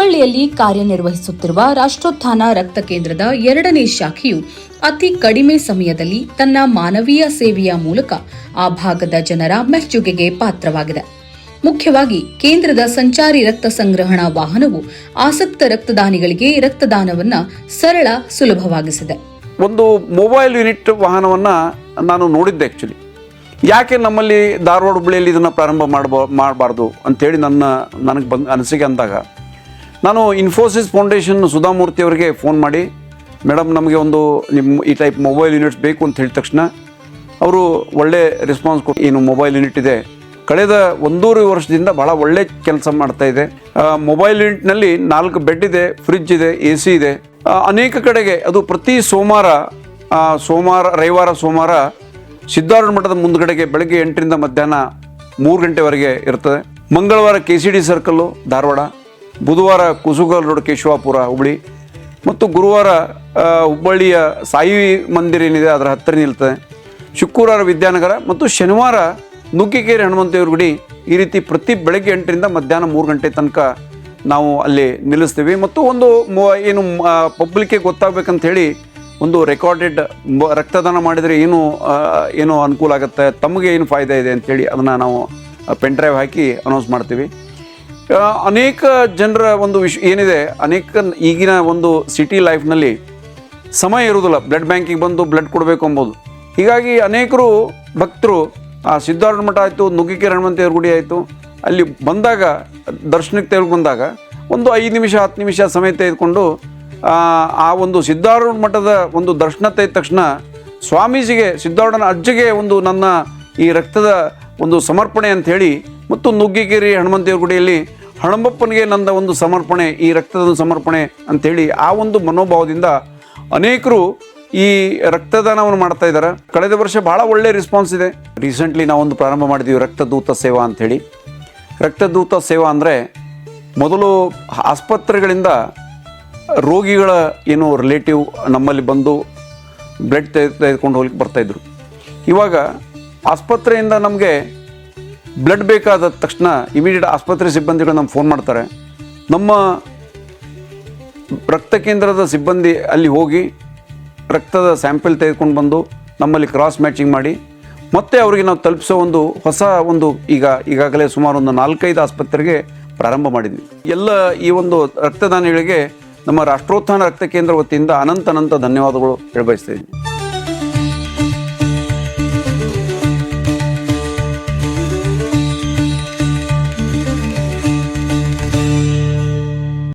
ಹುಬ್ಬಳ್ಳಿಯಲ್ಲಿ ಕಾರ್ಯನಿರ್ವಹಿಸುತ್ತಿರುವ ರಾಷ್ಟ್ರೋತ್ಥಾನ ರಕ್ತ ಕೇಂದ್ರದ ಎರಡನೇ ಶಾಖೆಯು ಅತಿ ಕಡಿಮೆ ಸಮಯದಲ್ಲಿ ತನ್ನ ಮಾನವೀಯ ಸೇವೆಯ ಮೂಲಕ ಆ ಭಾಗದ ಜನರ ಮೆಚ್ಚುಗೆಗೆ ಪಾತ್ರವಾಗಿದೆ. ಮುಖ್ಯವಾಗಿ ಕೇಂದ್ರದ ಸಂಚಾರಿ ರಕ್ತ ಸಂಗ್ರಹಣಾ ವಾಹನವು ಆಸಕ್ತ ರಕ್ತದಾನಿಗಳಿಗೆ ರಕ್ತದಾನವನ್ನ ಸರಳ, ಸುಲಭವಾಗಿಸಿದೆ. ಒಂದು ಮೊಬೈಲ್ ಯೂನಿಟ್ ವಾಹನವನ್ನ ನಾನು ನೋಡಿದ್ದೆ ಆ್ಯಕ್ಚುಲಿ ಯಾಕೆ ನಮ್ಮಲ್ಲಿ ಧಾರವಾಡ, ಹುಬ್ಬಳ್ಳಿಯಲ್ಲಿ ಇದನ್ನು ಪ್ರಾರಂಭ ಮಾಡಬ, ಮಾಡಬಾರ್ದು ಅಂತೇಳಿ ನನ್ನ, ನನಗೆ ಬಂದ, ಅನಿಸಿಕೆ ಅಂದಾಗ ನಾನು ಇನ್ಫೋಸಿಸ್ ಫೌಂಡೇಶನ್ ಸುಧಾಮೂರ್ತಿ ಅವರಿಗೆ ಫೋನ್ ಮಾಡಿ ಮೇಡಮ್ ನಮಗೆ ಒಂದು ನಿಮ್ಮ ಈ ಟೈಪ್ ಮೊಬೈಲ್ ಯೂನಿಟ್ಸ್ ಬೇಕು ಅಂತ ಹೇಳಿದ ತಕ್ಷಣ ಅವರು ಒಳ್ಳೆ ರೆಸ್ಪಾನ್ಸ್ ಕೊಟ್ಟು ಏನು ಮೊಬೈಲ್ ಯೂನಿಟ್ ಇದೆ. ಕಳೆದ ಒಂದೂವರೆ ವರ್ಷದಿಂದ ಭಾಳ ಒಳ್ಳೆ ಕೆಲಸ ಮಾಡ್ತಾ ಇದೆ. ಮೊಬೈಲ್ ಯೂನಿಟ್ನಲ್ಲಿ ನಾಲ್ಕು ಬೆಡ್ ಇದೆ ಫ್ರಿಜ್ ಇದೆ ಎ ಸಿ ಇದೆ. ಅನೇಕ ಕಡೆಗೆ ಅದು ಪ್ರತಿ ಸೋಮವಾರ ಸೋಮವಾರ, ರವಿವಾರ, ಸೋಮವಾರ ಸಿದ್ಧಾರೂಢ ಮಠದ ಮುಂದ್ಗಡೆಗೆ ಬೆಳಗ್ಗೆ ಎಂಟರಿಂದ ಮಧ್ಯಾಹ್ನ ಮೂರು ಗಂಟೆವರೆಗೆ ಇರ್ತದೆ. ಮಂಗಳವಾರ K C D circle Dharwad. ಬುಧವಾರ ಕುಸುಗಲ್ ರೋಡ್ ಕೇಶವಾಪುರ ಹುಬ್ಳಿ ಮತ್ತು ಗುರುವಾರ ಹುಬ್ಬಳ್ಳಿಯ ಸಾಯಿ ಮಂದಿರ ಏನಿದೆ ಅದರ ಹತ್ತಿರ ನಿಲ್ತದೆ ಶುಕ್ರವಾರ ವಿದ್ಯಾನಗರ ಮತ್ತು ಶನಿವಾರ ನುಗ್ಗಿಕೇರಿ ಹನುಮಂತೇವ್ರ ಗುಡಿ ಈ ರೀತಿ ಪ್ರತಿ ಬೆಳಗ್ಗೆ ಎಂಟರಿಂದ ಮಧ್ಯಾಹ್ನ ಮೂರು ಗಂಟೆ ತನಕ ನಾವು ಅಲ್ಲಿ ನಿಲ್ಲಿಸ್ತೀವಿ. ಮತ್ತು ಒಂದು ಏನು ಪಬ್ಲಿಕ್ಗೆ ಗೊತ್ತಾಗಬೇಕಂತ ಹೇಳಿ ಒಂದು ರೆಕಾರ್ಡೆಡ್ ರಕ್ತದಾನ ಮಾಡಿದರೆ ಏನು ಏನು ಅನುಕೂಲ ಆಗುತ್ತೆ, ತಮಗೆ ಏನು ಫಾಯ್ದೆ ಇದೆ ಅಂಥೇಳಿ ಅದನ್ನು ನಾವು ಪೆನ್ ಡ್ರೈವ್ ಹಾಕಿ ಅನೌನ್ಸ್ ಮಾಡ್ತೀವಿ. ಅನೇಕ ಜನರ ಒಂದು ವಿಶ್ ಏನಿದೆ ಅನೇಕ ಈಗಿನ ಒಂದು ಸಿಟಿ ಲೈಫ್ನಲ್ಲಿ ಸಮಯ ಇರುವುದಿಲ್ಲ. ಬ್ಲಡ್ ಬ್ಯಾಂಕಿಗೆ ಬಂದು ಬ್ಲಡ್ ಕೊಡಬೇಕು ಅಂಬೋದು. ಹೀಗಾಗಿ ಅನೇಕರು ಭಕ್ತರು ಆ ಸಿದ್ಧಾರೂಢ ಮಠ ಆಯಿತು ನುಗ್ಗಿಕೆರೆ ಹನುಮಂತೇವ್ರ ಗುಡಿ ಆಯಿತು ಅಲ್ಲಿ ಬಂದಾಗ ದರ್ಶನಕ್ಕೆ ತೆಗೆದು ಬಂದಾಗ ಒಂದು ಐದು ನಿಮಿಷ ಹತ್ತು ನಿಮಿಷ ಸಮಯ ತೆಗೆದುಕೊಂಡು ಆ, ಒಂದು ಸಿದ್ಧಾರೂಢ ಮಠದ ಒಂದು ದರ್ಶನ ತೆಗೆದ ತಕ್ಷಣ ಸ್ವಾಮೀಜಿಗೆ ಸಿದ್ಧಾರೂಢನ ಅಜ್ಜಿಗೆ ಒಂದು ನನ್ನ ಈ ರಕ್ತದ ಒಂದು ಸಮರ್ಪಣೆ ಅಂತ ಹೇಳಿ ಮತ್ತು ನುಗ್ಗಿಕೇರಿ ಹನುಮಂತೇವ್ರ ಗುಡಿಯಲ್ಲಿ ಹಣಬಪ್ಪನಿಗೆ ನನ್ನ ಒಂದು ಸಮರ್ಪಣೆ, ಈ ರಕ್ತದ ಸಮರ್ಪಣೆ ಅಂಥೇಳಿ ಆ ಒಂದು ಮನೋಭಾವದಿಂದ ಅನೇಕರು ಈ ರಕ್ತದಾನವನ್ನು ಮಾಡ್ತಾ ಇದ್ದಾರೆ. ಕಳೆದ ವರ್ಷ ಭಾಳ ಒಳ್ಳೆ ರೆಸ್ಪಾನ್ಸ್ ಇದೆ. ರೀಸೆಂಟ್ಲಿ ನಾವೊಂದು ಪ್ರಾರಂಭ ಮಾಡಿದ್ದೀವಿ ರಕ್ತದೂತ ಸೇವಾ ಅಂಥೇಳಿ ರಕ್ತದೂತ ಸೇವಾ ಅಂದರೆ ಮೊದಲು ಆಸ್ಪತ್ರೆಗಳಿಂದ ರೋಗಿಗಳ ಏನು ರಿಲೇಟಿವ್ ನಮ್ಮಲ್ಲಿ ಬಂದು ಬ್ಲಡ್ ತೆಗೆದುಕೊಂಡು ಹೋಗ್ಲಿಕ್ಕೆ ಬರ್ತಾಯಿದ್ರು ಇವಾಗ ಆಸ್ಪತ್ರೆಯಿಂದ ನಮಗೆ ಬ್ಲಡ್ ಬೇಕಾದ ತಕ್ಷಣ ಇಮಿಡಿಯೇಟ್ ಆಸ್ಪತ್ರೆ ಸಿಬ್ಬಂದಿಗಳು ನಮ್ಗೆ ಫೋನ್ ಮಾಡ್ತಾರೆ. ನಮ್ಮ ರಕ್ತ ಕೇಂದ್ರದ ಸಿಬ್ಬಂದಿ ಅಲ್ಲಿ ಹೋಗಿ ರಕ್ತದ ಸ್ಯಾಂಪಲ್ ತೆಗೆದುಕೊಂಡು ಬಂದು ನಮ್ಮಲ್ಲಿ ಕ್ರಾಸ್ ಮ್ಯಾಚಿಂಗ್ ಮಾಡಿ, ಮತ್ತೆ ಅವರಿಗೆ ನಾವು ತಲುಪಿಸೋ ಒಂದು ಹೊಸ ಒಂದು ಈಗ ಈಗಾಗಲೇ ಸುಮಾರು ಒಂದು ನಾಲ್ಕೈದು ಆಸ್ಪತ್ರೆಗೆ ಪ್ರಾರಂಭ ಮಾಡಿದ್ವಿ. ಎಲ್ಲ ಈ ಒಂದು ರಕ್ತದಾನಿಗಳಿಗೆ ನಮ್ಮ ರಾಷ್ಟ್ರೋತ್ಥಾನ ರಕ್ತ ಕೇಂದ್ರ ವತಿಯಿಂದ ಅನಂತ ಅನಂತ ಧನ್ಯವಾದಗಳು ಹೇಳಬಯಸ್ತಾ ಇದ್ದೀನಿ.